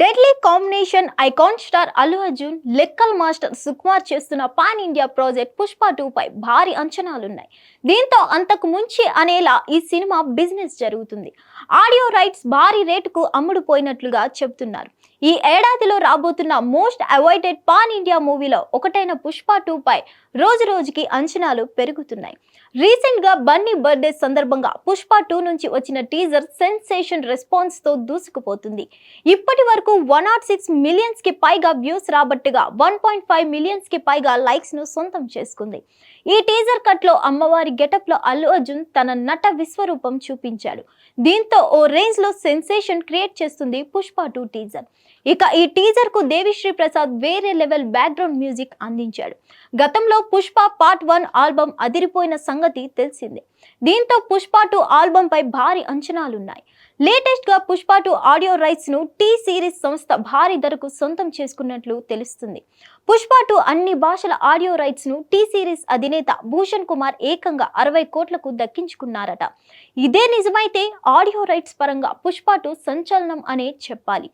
Deadly combination icon star Allu Arjun లెక్కల్ master Sukumar చేస్తున్న pan India project Pushpa two పై భారీ అంచనాలున్నాయి. దీంతో అంతకు ముంచి అనేలా ఈ సినిమా బిజినెస్ జరుగుతుంది. ఆడియో రైట్స్ భారీ రేటుకు అమ్ముడుపోయినట్లుగా చెబుతున్నారు ఈ ఏడాదిలో రాబోతున్న మోస్ట్ అవాయిడెడ్ పాన్ ఇండియా మూవీలో ఒకటైన పుష్ప టూ పై రోజు రోజుకి అంచనాలు పెరుగుతున్నాయి. రీసెంట్గా బన్నీ బర్త్డే సందర్భంగా పుష్ప టూ నుంచి వచ్చిన టీజర్ సెన్సేషన్ రెస్పాన్స్తో దూసుకుపోతుంది. ఇప్పటి వరకు వన్ నాట్ సిక్స్ మిలియన్స్కి పైగా వ్యూస్ రాబట్టుగా వన్ పాయింట్ ఫైవ్ మిలియన్స్కి పైగా లైక్స్ను సొంతం చేసుకుంది. ఈ టీజర్ కట్లో అమ్మవారి గెటప్లో అల్లు అర్జున్ తన నట విశ్వరూపం చూపించాడు. దీంతో ఓ రేంజ్లో సెన్సేషన్ క్రియేట్ చేస్తుంది పుష్ప టూ టీజర్ ఇక ఈ టీజర్కు దేవిశ్రీ ప్రసాద్ వేరే లెవెల్ బ్యాక్గ్రౌండ్ మ్యూజిక్ అందించాడు. గతంలో పుష్ప పార్ట్ వన్ ఆల్బమ్ అదిరిపోయిన సంగతి తెలిసిందే. దీంతో పుష్ప టూ ఆల్బమ్ పై భారీ అంచనాలున్నాయి. లేటెస్ట్గా పుష్ప టూ ఆడియో రైట్స్ను టీ సిరీస్ సంస్థ భారీ ధరకు సొంతం చేసుకున్నట్లు తెలుస్తుంది. పుష్ప టూ అన్ని భాషల ఆడియో రైట్స్ను టీ సిరీస్ అధినేత భూషణ్ కుమార్ ఏకంగా అరవై కోట్లకు దక్కించుకున్నారట. ఇదే నిజమైతే ఆడియో రైట్స్ పరంగా పుష్ప టూ సంచలనం అనే చెప్పాలి.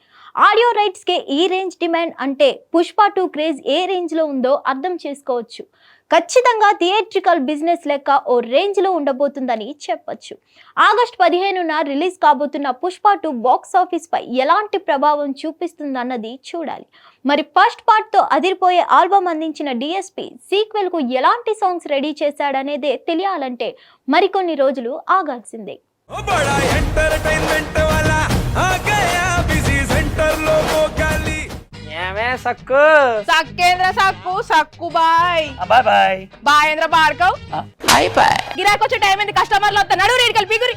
ఆడియో రైట్స్ కే ఈ రేంజ్ డిమాండ్ అంటే పుష్ప టూ క్రేజ్ ఏ రేంజ్లో ఉందో అర్థం చేసుకోవచ్చు. ఖచ్చితంగా థియేట్రికల్ బిజినెస్ లెక్క ఓ రేంజ్లో ఉండబోతుందని చెప్పొచ్చు. ఆగస్ట్ పదిహేనున రిలీజ్ కాబోతున్న రాబోతున్న పుష్ప టూ బాక్స్ ఆఫీస్ పై ఎలాంటి ప్రభావం చూపిస్తుందన్నది చూడాలి. మరి ఫస్ట్ పార్ట్తో అదిరిపోయే ఆల్బమ్ అందించిన డిఎస్పి సీక్వెల్కు ఎలాంటి సాంగ్స్ రెడీ చేశాడనేదే తెలియాలంటే మరికొన్ని రోజులు ఆగాల్సిందే. సక్కు? సక్కేంద్ర సక్కు సక్కు బాయ్. బాయ్ బాయ్. బాయేంద్ర బాయ్ బాయ్. గిరాకొచ్చే టైం ఏంది? కస్టమర్లు వస్తా నడు రేడికల్ పిగురి